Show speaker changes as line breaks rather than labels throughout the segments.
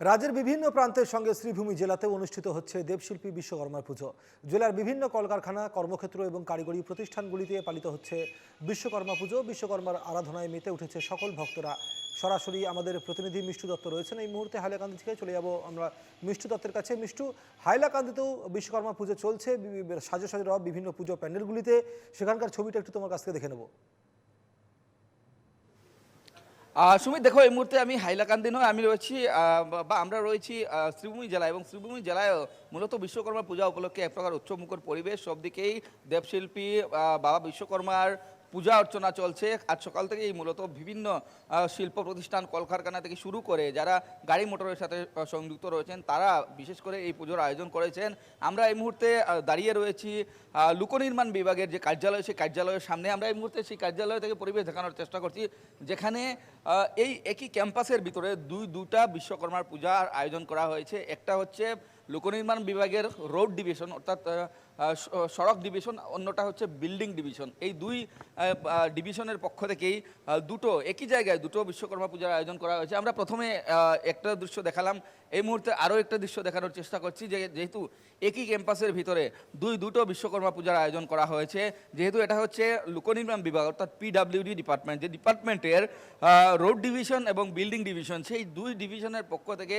রাজ্যের বিভিন্ন প্রান্তের সঙ্গে শ্রীভূমি জেলাতে অনুষ্ঠিত হচ্ছে দেবশিল্পী বিশ্বকর্মা পুজো। জেলার বিভিন্ন কলকারখানা, কর্মক্ষেত্র এবং কারিগরি প্রতিষ্ঠানগুলিতে পালিত হচ্ছে বিশ্বকর্মা পুজো। বিশ্বকর্মার আরাধনায় মেতে উঠেছে সকল ভক্তরা। সরাসরি আমাদের প্রতিনিধি মিষ্টু দত্ত রয়েছেন। এই মুহূর্তে হাইলাকান্দি থেকে চলে যাব আমরা মিষ্টু দত্তের কাছে। মিষ্টু, হাইলাকান্দিতেও বিশ্বকর্মা পুজো চলছে। সাজো সাজো বিভিন্ন পুজো প্যান্ডেলগুলিতে। সেখানকার ছবিটা একটু তোমার কাছ থেকে দেখে নেব।
সুমিত, দেখো, এই মুহূর্তে আমি হাইলাকান্দি নয়, আমি রয়েছি বা- আমরা রয়েছি শ্রীভূমি জেলায় এবং শ্রীভূমি জেলায় মূলত বিশ্বকর্মা পূজা উপলক্ষে এক প্রকার উচ্চমুখর পরিবেশ। সবদিকেই দেবশিল্পী বাবা বিশ্বকর্মার পূজা অর্চনা চলছে। আজ সকাল থেকেই মূলত বিভিন্ন শিল্প প্রতিষ্ঠান কলকারখানা থেকে শুরু করে যারা গাড়ি মোটরের সাথে সংযুক্ত রয়েছেন, তারা বিশেষ করে এই পুজোর আয়োজন করেছেন। আমরা এই মুহূর্তে দাঁড়িয়ে রয়েছি লোকনির্মাণ বিভাগের যে কার্যালয়, সেই কার্যালয়ের সামনে। আমরা এই মুহূর্তে সেই কার্যালয় থেকে পরিবেশ দেখানোর চেষ্টা করছি, যেখানে এই একই ক্যাম্পাসের ভিতরে দুই দুটা বিশ্বকর্মার পূজার আয়োজন করা হয়েছে। একটা হচ্ছে লোকনির্মাণ বিভাগের রোড ডিভিশন অর্থাৎ সড়ক ডিভিশন অন্যটা হচ্ছে বিল্ডিং ডিভিশন এই দুই ডিভিশনের পক্ষ থেকেই দুটো, একই জায়গায় দুটো বিশ্বকর্মা পূজার আয়োজন করা হয়েছে। আমরা প্রথমে একটা দৃশ্য দেখালাম। এই মুহূর্তে আরও একটা দৃশ্য দেখানোর চেষ্টা করছি যে, যেহেতু একই ক্যাম্পাসের ভিতরে দুই, দুটো বিশ্বকর্মা পূজার আয়োজন করা হয়েছে, যেহেতু এটা হচ্ছে লোকনির্মাণ বিভাগ, অর্থাৎ পিডাব্লিউডি ডিপার্টমেন্ট যে ডিপার্টমেন্টের রোড ডিভিশন এবং বিল্ডিং ডিভিশন সেই দুই ডিভিশনের পক্ষ থেকে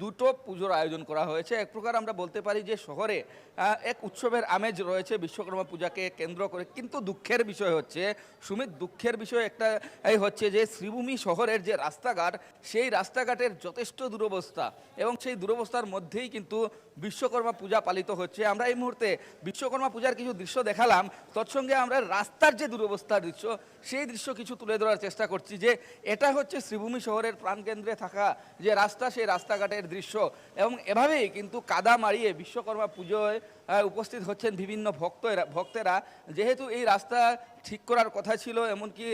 দুটো পুজোর আয়োজন করা হয়েছে। এক প্রকার আমরা বলতে পারি যে শহরে এক উৎসবের আমেজ রয়েছে বিশ্বকর্মা পূজাকে কেন্দ্র করে। কিন্তু দুঃখের বিষয় হচ্ছে, সুমিত, দুঃখের বিষয় একটা, এই হচ্ছে যে শ্রীভূমি শহরের যে রাস্তাঘাট, সেই রাস্তাঘাটের যথেষ্ট দুরবস্থা এবং সেই দুরবস্থার মধ্যেই কিন্তু বিশ্বকর্মা পূজা পালিত হচ্ছে। আমরা এই মুহূর্তে বিশ্বকর্মা পূজার কিছু দৃশ্য দেখালাম। তৎসঙ্গে আমরা রাস্তার যে দুরবস্থার দৃশ্য, সেই দৃশ্য কিছু তুলে ধরার চেষ্টা করছি যে এটা হচ্ছে শ্রীভূমি শহরের প্রাণকেন্দ্রে থাকা যে রাস্তা, সেই রাস্তাঘাটের দৃশ্য এবং এভাবেই কিন্তু কাদা মারিয়ে বিশ্বকর্মা পুজোয় উপস্থিত হচ্ছেন বিভিন্ন ভক্তরা ভক্তেরা। যেহেতু এই রাস্তা ঠিক করার কথা ছিল, এমনকি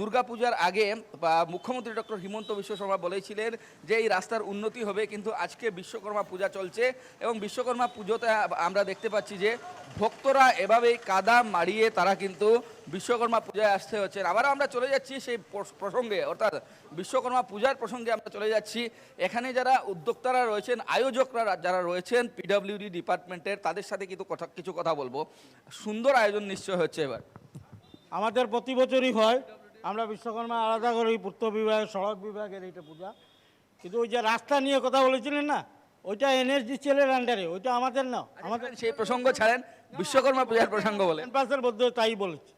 দুর্গাপূজার আগে, বা মুখ্যমন্ত্রী ডক্টর হিমন্ত বিশ্ব শর্মা বলেছিলেন যে এই রাস্তার উন্নতি হবে, কিন্তু আজকে বিশ্বকর্মা পূজা চলছে এবং বিশ্বকর্মা পুজোতে আমরা দেখতে পাচ্ছি যে ভক্তরা এভাবেই কাদা মারিয়ে তারা কিন্তু বিশ্বকর্মা পূজায় আসতে হচ্ছে। আবার আমরা চলে যাচ্ছি সেই প্রসঙ্গে, অর্থাৎ বিশ্বকর্মা পূজার প্রসঙ্গে আমরা চলে যাচ্ছি। এখানে যারা উদ্যোক্তারা রয়েছেন, আয়োজকরা যারা রয়েছেন পিডাব্লিউডি ডিপার্টমেন্টের তাদের সাথে কিন্তু কথা কিছু কথা বলব। সুন্দর আয়োজন নিশ্চয় হচ্ছে এবার।
আমাদের প্রতি বছরই হয়। আমরা বিশ্বকর্মা আলাদা করি পূর্ত বিভাগ সড়ক বিভাগের এইটা পূজা। কিন্তু ওই যে রাস্তা নিয়ে কথা বলেছিলেন না ওইটা এনএসডিসিএলের আন্ডারে ওইটা আমাদের না। আমাদের
সেই প্রসঙ্গ ছাড়েন বিশ্বকর্মা পূজার প্রসঙ্গ বলেন
ক্যাম্পাসের মধ্যে তাই বলেছি।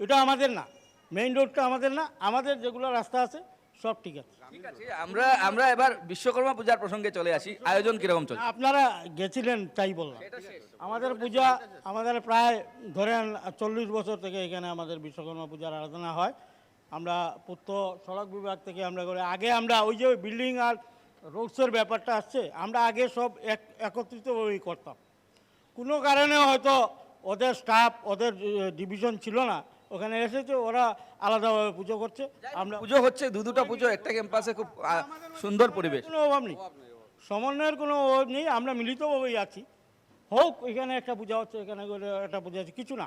এটা আমাদের না। মেইন রোডটা আমাদের না। আমাদের যেগুলো রাস্তা আছে সব ঠিক আছে।
ঠিক আছে আমরা আমরা এবার বিশ্বকর্মা পূজার প্রসঙ্গে চলে আসি। আয়োজন কীরকম চলছে?
আপনারা গেছিলেন তাই বললাম। আমাদের পূজা আমাদের প্রায় ধরেন চল্লিশ বছর থেকে এখানে আমাদের বিশ্বকর্মা পূজার আরাধনা হয়। আমরা পূর্ত সড়ক বিভাগ থেকে আমরা করে আগে আমরা ওই যে বিল্ডিং আর রোডসের ব্যাপারটা আসছে আমরা আগে সব এক একত্রিতভাবেই করতাম। কোনো কারণে হয়তো ওদের স্টাফ ওদের ডিভিশন ছিল না। ওখানে এসেছে ওরা আলাদাভাবে পুজো করছে। আমরা
পুজো হচ্ছে দু দুটো পুজো একটা ক্যাম্পাসে খুব সুন্দর পরিবেশ।
কোনো অভাব নেই। সমন্বয়ের কোনো অভাব নেই আমরা মিলিতভাবেই আছি। হোক এখানে একটা পূজা হচ্ছে এখানে একটা পূজা হচ্ছে কিছু না।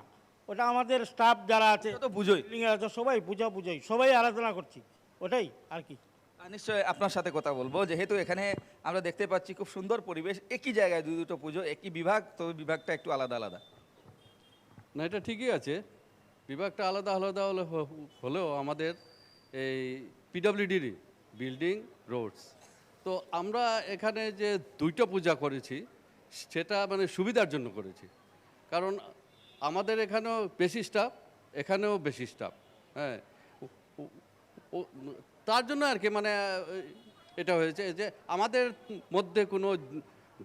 ওটা আমাদের স্টাফ যারা আছে
তো
building আছে সবাই পূজা পূজাই সবাই আরাধনা করছি ওটাই আর কি।
নিশ্চয়ই আপনার সাথে কথা বলব যেহেতু এখানে আমরা দেখতে পাচ্ছি খুব সুন্দর পরিবেশ একই জায়গায় দু দুটো পুজো একই বিভাগ তবে বিভাগটা একটু আলাদা আলাদা।
না এটা ঠিকই আছে বিভাগটা আলাদা আলাদা হলে হলেও আমাদের এই পিডাব্লিউডির বিল্ডিং রোডস তো আমরা এখানে যে দুইটা পূজা করেছি সেটা মানে সুবিধার জন্য করেছি। কারণ আমাদের এখানেও বেশি স্টাফ এখানেও বেশি স্টাফ হ্যাঁ। তার জন্য আর কি মানে এটা হয়েছে যে আমাদের মধ্যে কোনো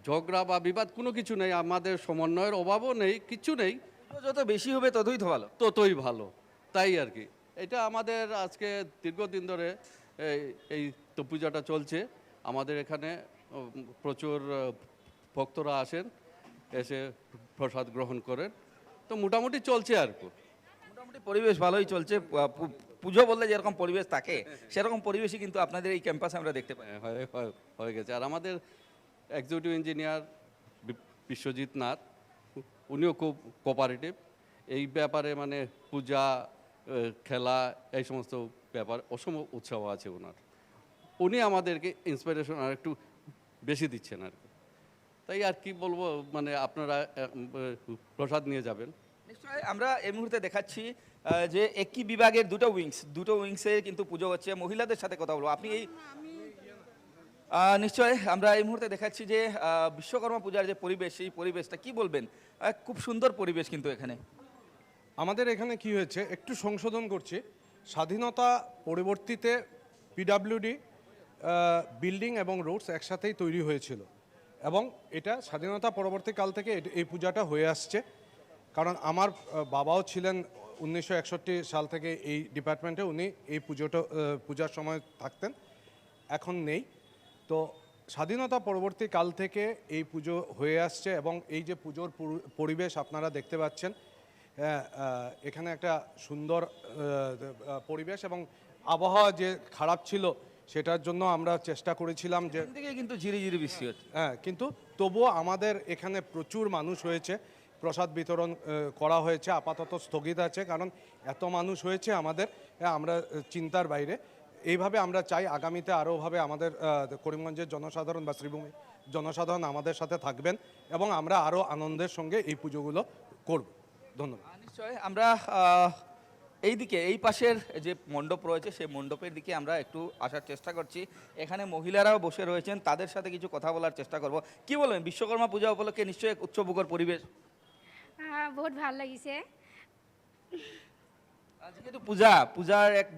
ঝগড়া বা বিবাদ কোনো কিছু নেই আমাদের সমন্বয়ের অভাবও নেই কিছু নেই।
যত বেশি হবে ততই তো ভালো।
ততই ভালো তাই আর কি। এটা আমাদের আজকে দীর্ঘদিন ধরে এই এই তো পূজাটা চলছে। আমাদের এখানে প্রচুর ভক্তরা আসেন এসে প্রসাদ গ্রহণ করেন। তো মোটামুটি চলছে আর কি।
মোটামুটি পরিবেশ ভালোই চলছে। পুজো বললে যেরকম পরিবেশ থাকে সেরকম পরিবেশই কিন্তু আপনাদের এই ক্যাম্পাসে আমরা দেখতে পাই।
হয়ে- হয়ে গেছে। আর আমাদের এক্সিকিউটিভ ইঞ্জিনিয়ার বিশ্বজিৎ নাথ উনিও খুব কোপারেটিভ এই ব্যাপারে মানে পূজা খেলা এই সমস্ত ব্যাপার অসম উৎসাহ আছে ওনার। উনি আমাদেরকে ইন্সপিরেশন আর একটু বেশি দিচ্ছেন আর কি। তাই আর কি বলব মানে আপনারা প্রসাদ নিয়ে যাবেন।
নিশ্চয়ই আমরা এই মুহূর্তে দেখাচ্ছি যে একই বিভাগের দুটো উইংস দুটো উইংসে কিন্তু পুজো হচ্ছে মহিলাদের সাথে কথা বলব। আপনি এই নিশ্চয় আমরা এই মুহূর্তে দেখাচ্ছি যে বিশ্বকর্মা পূজার যে পরিবেশ সেই পরিবেশটা কি বলবেন? খুব সুন্দর পরিবেশ কিন্তু এখানে।
আমাদের এখানে কি হয়েছে একটু সংশোধন করছি। স্বাধীনতা পরবর্তীতে পিডাব্লিউডি বিল্ডিং এবং রোডস একসাথেই তৈরি হয়েছিল। এবং এটা স্বাধীনতা পরবর্তীকাল থেকে এই পূজাটা হয়ে আসছে। কারণ আমার বাবাও ছিলেন উনিশশো একষট্টি সাল থেকে এই ডিপার্টমেন্টে উনি এই পুজোটা পূজার সময় থাকতেন, এখন নেই। তো স্বাধীনতা পরবর্তী কাল থেকে এই পুজো হয়ে আসছে এবং এই যে পুজোর পরিবেশ আপনারা দেখতে পাচ্ছেন এখানে একটা সুন্দর পরিবেশ এবং আবহাওয়া যে খারাপ ছিল সেটার জন্য আমরা চেষ্টা করেছিলাম যে
থেকে কিন্তু ঝিরি ঝিরি বৃষ্টি হচ্ছে।
হ্যাঁ কিন্তু তবুও আমাদের এখানে প্রচুর মানুষ হয়েছে। প্রসাদ বিতরণ করা হয়েছে আপাতত স্থগিত আছে কারণ এত মানুষ হয়েছে আমাদের হ্যাঁ, আমরা চিন্তার বাইরে। এইভাবে আমরা চাই আগামীতে আরোভাবে আমাদের করিমগঞ্জের জনসাধারণ বা শ্রীভূমি জনসাধারণ আমাদের সাথে থাকবেন এবং আমরা আরও আনন্দের সঙ্গে এই পুজোগুলো করব। ধন্যবাদ।
নিশ্চয় আমরা আহ, এই পাশের যে মণ্ডপ রয়েছে সেই মণ্ডপের দিকে আমরা একটু আসার চেষ্টা করছি। এখানে মহিলারাও বসে রয়েছেন তাদের সাথে কিছু কথা বলার চেষ্টা করব। কি বলবেন বিশ্বকর্মা পূজা উপলক্ষে নিশ্চয়ই এক উচ্চমুখর পরিবেশ?
বহুত ভালো লাগিছে।
যিহেতু পূজা পূজাৰ এক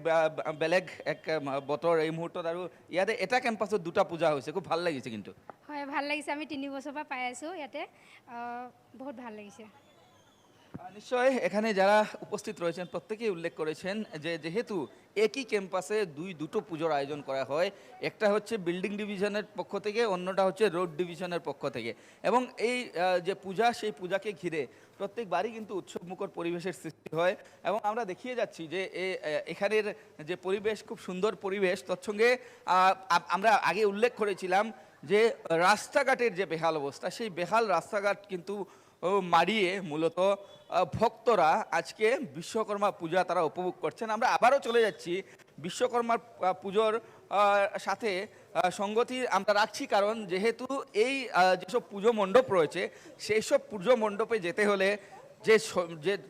বেলেগ এক বতৰ এই মুহূৰ্তত আৰু ইয়াতে এটা কেম্পাছত দুটা পূজা হৈছে খুব ভালো লাগিছে কিন্তু।
হয় ভালো লাগিছে আমি তিনি বছৰৰ পৰা পাই আছোঁ ইয়াতে। বহুত ভালো লাগিছে।
নিশ্চয় এখানে যারা উপস্থিত রয়েছেন, প্রত্যেকেই উল্লেখ করেছেন যে যেহেতু একই ক্যাম্পাসে দুই, দুটো পুজোর আয়োজন করা হয়, একটা হচ্ছে বিল্ডিং ডিভিশনের পক্ষ থেকে, অন্যটা হচ্ছে রোড ডিভিশনের পক্ষ থেকে। এবং এই যে পূজা, সেই পূজাকে ঘিরে প্রত্যেকবারই কিন্তু উৎসবমুখর পরিবেশের সৃষ্টি হয় এবং আমরা দেখিয়ে যাচ্ছি যে এখানের যে পরিবেশ, খুব সুন্দর পরিবেশ, তৎসঙ্গে আমরা আগে উল্লেখ করেছিলাম যে রাস্তাঘাটের যে বেহাল অবস্থা, সেই বেহাল রাস্তাঘাট কিন্তু মারিয়ে মূলত ভক্তরা আজকে বিশ্বকর্মা পূজা তারা উপভোগ করছেন। আমরা আবারও চলে যাচ্ছি বিশ্বকর্মা আহ, পুজোর সাথে সঙ্গতি আমরা রাখছি কারণ যেহেতু এই যেসব পুজো মণ্ডপ রয়েছে সেই সব পুজো মণ্ডপে যেতে হলে যে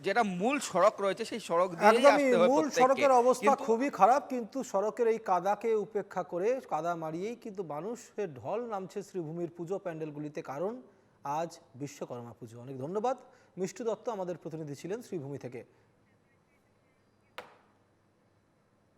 যেটা মূল সড়ক রয়েছে সেই সড়ক দিয়ে আসতে হয়
মূল সড়কের অবস্থা খুবই খারাপ কিন্তু সড়কের এই কাদাকে উপেক্ষা করে কাদা মারিয়েই কিন্তু মানুষের ঢল নামছে শ্রীভূমির পুজো প্যান্ডেলগুলিতে। কারণ আজ বিশ্বকর্মা পুজো। অনেক ধন্যবাদ। মিষ্টু দত্ত আমাদের প্রতিনিধি ছিলেন শ্রীভূমি থেকে।